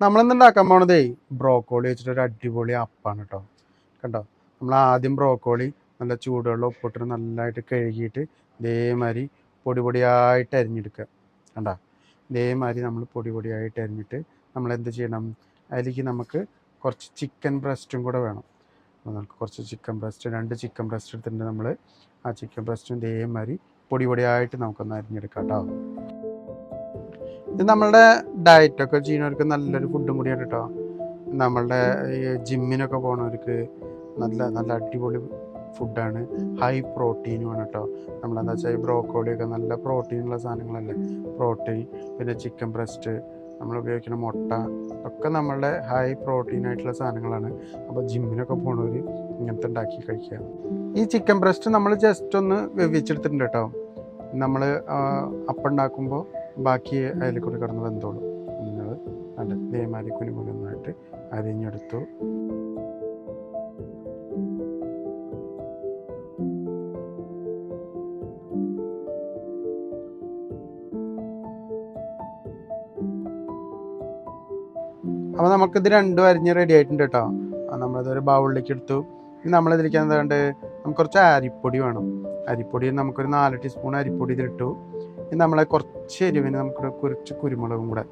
നമ്മളിന്ന് ഉണ്ടാക്കാൻ പോണതേ? ബ്രോക്കോളി വെച്ചിട്ട് ഒരു അടിപൊളി അപ്പാണ് കേട്ടോ കണ്ടോ? നമ്മൾ ആദ്യം ബ്രോക്കോളി നല്ല ചൂടുവെള്ളം ഉപ്പിട്ട് നല്ലതായിട്ട് കഴുകിയിട്ട് ഇതേമാതിരി പൊടി പൊടിയായിട്ട് അരിഞ്ഞെടുക്കുക. കണ്ടോ? ഇതേമാതിരി നമ്മൾ പൊടി പൊടിയായിട്ട് അരിഞ്ഞിട്ട് നമ്മൾ എന്ത് ചെയ്യണം? അതിലേക്ക് നമുക്ക് കുറച്ച് ചിക്കൻ ബ്രസ്റ്റും കൂടെ വേണം. നമുക്ക് കുറച്ച് ചിക്കൻ ബ്രസ്റ്റ് രണ്ട് ചിക്കൻ ബ്രസ്റ്റ് എടുത്തിട്ടുണ്ട് നമ്മൾ ആ ചിക്കൻ ബ്രസ്റ്റും ഇതേമാതിരി പൊടി പൊടിയായിട്ട് നമുക്കൊന്ന് അരിഞ്ഞെടുക്കാം കേട്ടോ ഇത് നമ്മളുടെ ഡയറ്റൊക്കെ ചെയ്യുന്നവർക്ക് നല്ലൊരു ഫുഡും കൂടിയാണ് കേട്ടോ നമ്മളുടെ ജിമ്മിനൊക്കെ പോണവർക്ക് നല്ല നല്ല അടിപൊളി ഫുഡാണ് ഹൈ പ്രോട്ടീനും പ്രോട്ടീനുമാണ് കേട്ടോ നമ്മളെന്താ വെച്ചാൽ ഈ ബ്രോക്കോളിയൊക്കെ നല്ല പ്രോട്ടീനുള്ള സാധനങ്ങളല്ലേ? പ്രോട്ടീൻ പിന്നെ ചിക്കൻ ബ്രസ്റ്റ് നമ്മൾ ഉപയോഗിക്കുന്ന മുട്ട ഒക്കെ നമ്മളുടെ ഹൈ പ്രോട്ടീൻ ആയിട്ടുള്ള സാധനങ്ങളാണ്. അപ്പോൾ ജിമ്മിനൊക്കെ പോണവർ ഇങ്ങനത്തെ ഉണ്ടാക്കി കഴിക്കുക ഈ ചിക്കൻ ബ്രസ്റ്റ് നമ്മൾ ജസ്റ്റ് ഒന്ന് വേവിച്ചെടുത്തിട്ടുണ്ട് കേട്ടോ നമ്മൾ അപ്പം ഉണ്ടാക്കുമ്പോൾ ബാക്കി അതിൽ കൂടി കിടന്ന് വെന്തോളും. നിങ്ങൾ നല്ല ഇതേമാതിരി കുഞ്ഞു കുഞ്ഞൊന്നായിട്ട് അരിഞ്ഞെടുത്തു. അപ്പോൾ നമുക്കിത് രണ്ടും അരിഞ്ഞ് റെഡി ആയിട്ടുണ്ട് കേട്ടോ. നമ്മളിതൊരു ബൗളിലേക്ക് എടുത്തു. ഇനി നമ്മളിതിലേക്ക് എന്താണ്ട് നമുക്ക് കുറച്ച് അരിപ്പൊടി വേണം. അരിപ്പൊടി നമുക്കൊരു നാല് ടീസ്പൂൺ അരിപ്പൊടി ഇതിലിട്ടു. ഇനി നമ്മളെ കുറച്ച് എരിവിന് നമുക്ക് കുറച്ച് കുരുമുളകും കൂടെ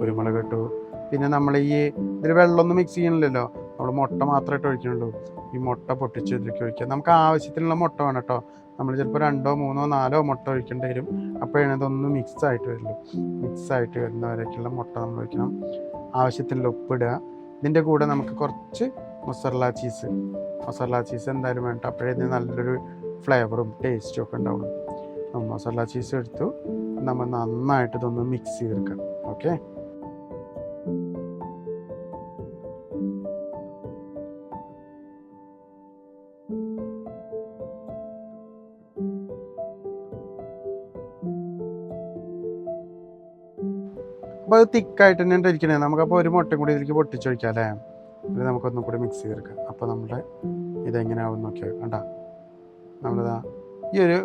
കുരുമുളക് ഇട്ടു. പിന്നെ നമ്മൾ ഈ ഇതിൽ വെള്ളമൊന്നും മിക്സ് ചെയ്യണില്ലല്ലോ. നമ്മൾ മുട്ട മാത്രമായിട്ട് ഒഴിക്കണുള്ളൂ. ഈ മുട്ട പൊട്ടിച്ച് ഇതിലേക്ക് ഒഴിക്കുക നമുക്ക് ആവശ്യത്തിനുള്ള മുട്ട വേണം കേട്ടോ. നമ്മൾ ചിലപ്പോൾ രണ്ടോ മൂന്നോ നാലോ മുട്ട ഒഴിക്കേണ്ടി വരും. അപ്പോഴാണ് ഇതൊന്ന് മിക്സ് ആയിട്ട് വരുള്ളൂ മിക്സ് ആയിട്ട് വരുന്നവരേക്കുള്ള മുട്ട നമ്മൾ ഒഴിക്കണം. ആവശ്യത്തിനുള്ള ഉപ്പിടുക ഇതിന്റെ കൂടെ നമുക്ക് കുറച്ച് മൊസറല ചീസ് മൊസറല ചീസ് എന്തായാലും വേണ്ട. അപ്പോഴേ ഇതിന് നല്ലൊരു ഫ്ലേവറും ടേസ്റ്റും ഒക്കെ ഉണ്ടാവുള്ളൂ. മസാല ചീസ് എടുത്തു. നമ്മൾ നന്നായിട്ട് ഇതൊന്ന് മിക്സ് ചെയ്തെടുക്കാം ഓക്കെ അപ്പോൾ അത് തിക്കായിട്ട് തന്നെ ഇരിക്കണേ. നമുക്കപ്പോൾ ഒരു മുട്ടയും കൂടി ഇതിലേക്ക് പൊട്ടിച്ചൊഴിക്കാം അല്ലേ ഇത് നമുക്കൊന്നും കൂടി മിക്സ് ചെയ്തെടുക്കാം. അപ്പോൾ നമ്മുടെ ഇതെങ്ങനെയാവും നോക്കിയാൽ കണ്ട? നമ്മളിതാ ഈ ഒരു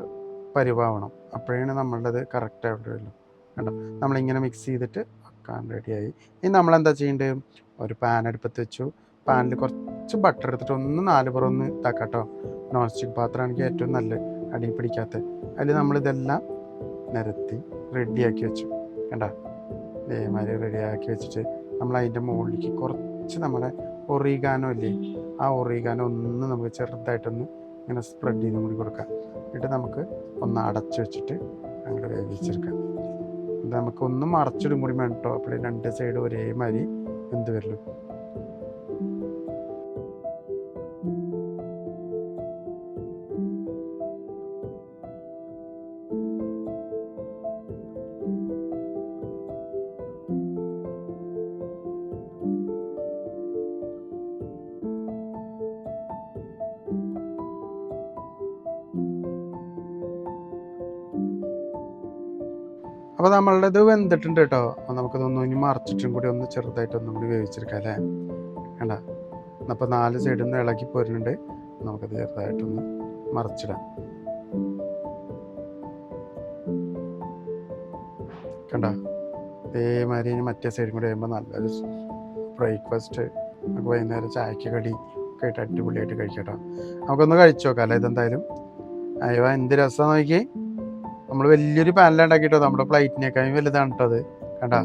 പരിവാവണം അപ്പോഴാണ് നമ്മളുടേത് കറക്റ്റ് ആയിട്ട് വരുള്ളൂ കണ്ടോ? നമ്മളിങ്ങനെ മിക്സ് ചെയ്തിട്ട് വെക്കാൻ റെഡിയായി ഇനി നമ്മളെന്താ ചെയ്യേണ്ടത് ഒരു പാൻ അടുപ്പത്ത് വെച്ചു. പാനിൽ കുറച്ച് ബട്ടർ എടുത്തിട്ട് ഒന്ന് നാല് പുറം ഒന്ന് ഇതാക്കാം കേട്ടോ നോൺ സ്റ്റിക്ക് പാത്രമാണെങ്കിൽ ഏറ്റവും നല്ല അടി പിടിക്കാത്ത. അതിൽ നമ്മളിതെല്ലാം നിരത്തി റെഡിയാക്കി വെച്ചു. കണ്ടോ? ഇതേമാതിരി റെഡിയാക്കി വെച്ചിട്ട് നമ്മൾ അതിന്റെ മുകളിലേക്ക് കുറച്ച് നമ്മളെ ഒറിഗാനോ ഇല്ലേ? ആ ഒറിഗാനോ ഒന്ന് നമുക്ക് ചെറുതായിട്ടൊന്ന് ഇങ്ങനെ സ്പ്രെഡ് ചെയ്ത് കൂടി കൊടുക്കുക എന്നിട്ട് നമുക്ക് ഒന്ന് അടച്ച് വെച്ചിട്ട് അങ്ങോട്ട് വേവിച്ചെടുക്കാം. ഇത് നമുക്ക് ഒന്നും അടച്ചിടും കൂടി വേണം കേട്ടോ അപ്പോഴേ രണ്ട് സൈഡ് ഒരേമാതിരി എന്ത് വരുള്ളൂ അപ്പോൾ നമ്മളുടെ ഇത് വെന്തിട്ടുണ്ട് കേട്ടോ. അപ്പോൾ നമുക്കിതൊന്നും ഇനി മറച്ചിട്ടും കൂടി ഒന്ന് ചെറുതായിട്ട് ഒന്നും കൂടി വേവിച്ചെടുക്കാം അല്ലേ? വേണ്ട അപ്പോൾ നാല് സൈഡിൽ നിന്ന് ഇളക്കി പോരുന്നുണ്ട്. നമുക്കത് ചെറുതായിട്ടൊന്ന് മറച്ചിടാം. കണ്ട? ഇതേമാതിരി ഇനി മറ്റേ സൈഡും കൂടി വരുമ്പോൾ നല്ലൊരു ബ്രേക്ക്ഫാസ്റ്റ് നമുക്ക് വൈകുന്നേരം ചായക്ക് കടി ഒക്കെ ആയിട്ട് അടിപൊളിയായിട്ട് കഴിക്കട്ടോ നമുക്കൊന്ന് കഴിച്ചു നോക്കാം അല്ലേ ഇതെന്തായാലും? അയ്യോ എന്ത് രസമാണ് നോക്കി നമ്മൾ വലിയൊരു പാനലുണ്ടാക്കിട്ടോ നമ്മുടെ പ്ലേറ്റിനേക്കാളും വലുതാണ് കേട്ടോ അത് കണ്ടാ?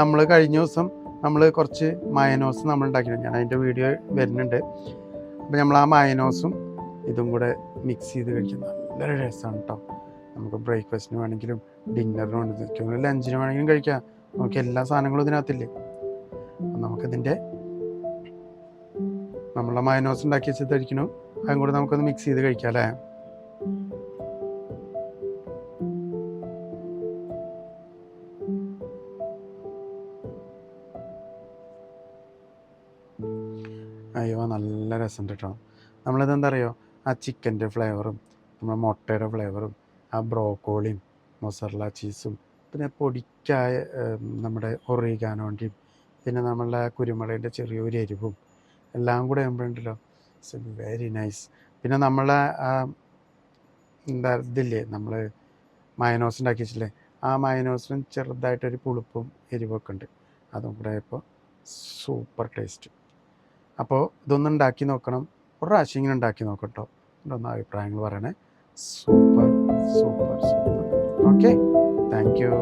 നമ്മൾ കഴിഞ്ഞ ദിവസം നമ്മൾ കുറച്ച് മയനോസ് നമ്മൾ ഉണ്ടാക്കിയിട്ടുണ്ട്. ഞാൻ അതിന്റെ വീഡിയോ വരുന്നുണ്ട്. അപ്പോൾ നമ്മൾ ആ മയനോസും ഇതും കൂടെ മിക്സ് ചെയ്ത് കഴിക്കുന്ന നല്ല രസമാണ് കേട്ടോ നമുക്ക് ബ്രേക്ക്ഫാസ്റ്റിന് വേണമെങ്കിലും ഡിന്നറിന് വേണമെങ്കിലും ലഞ്ചിന് വേണമെങ്കിലും കഴിക്കാം. നമുക്ക് എല്ലാ സാധനങ്ങളും ഇതിനകത്തില്ലേ? നമുക്കിതിന്റെ നമ്മളെ മയനോസ് ഉണ്ടാക്കി വെച്ചിട്ട് കഴിക്കണം. അതും കൂടെ നമുക്കൊന്ന് മിക്സ് ചെയ്ത് കഴിക്കാം അല്ലേ? അയ്യോ നല്ല രസമുണ്ട് കേട്ടോ നമ്മളിത് എന്താ അറിയോ ആ ചിക്കന്റെ ഫ്ലേവറും നമ്മുടെ മുട്ടയുടെ ഫ്ലേവറും ആ ബ്രോക്കോളിയും മൊസറല ചീസും പിന്നെ പൊടിക്കായ നമ്മുടെ ഒറിഗാനോന്റെയും പിന്നെ നമ്മളുടെ കുരുമുളകിന്റെ ചെറിയൊരു എരിവും എല്ലാം കൂടെ ആകുമ്പോഴുണ്ടല്ലോ ഇറ്റ്സ് വെരി നൈസ് പിന്നെ നമ്മളെ എന്താ ഇതില്ലേ നമ്മൾ മയനോസ് ഉണ്ടാക്കി വെച്ചില്ലേ ആ മയനോസിനും ചെറുതായിട്ടൊരു പുളിപ്പും എരിവൊക്കെ ഉണ്ട്. അതും കൂടെ ഇപ്പോൾ സൂപ്പർ ടേസ്റ്റ് അപ്പോൾ ഇതൊന്നും ഉണ്ടാക്കി നോക്കണം. ഒരു പ്രാവശ്യം ഇങ്ങനെ ഉണ്ടാക്കി നോക്കട്ടോ. ഇതൊന്ന് അഭിപ്രായങ്ങൾ പറയണേ. Super super super. Okay. Thank you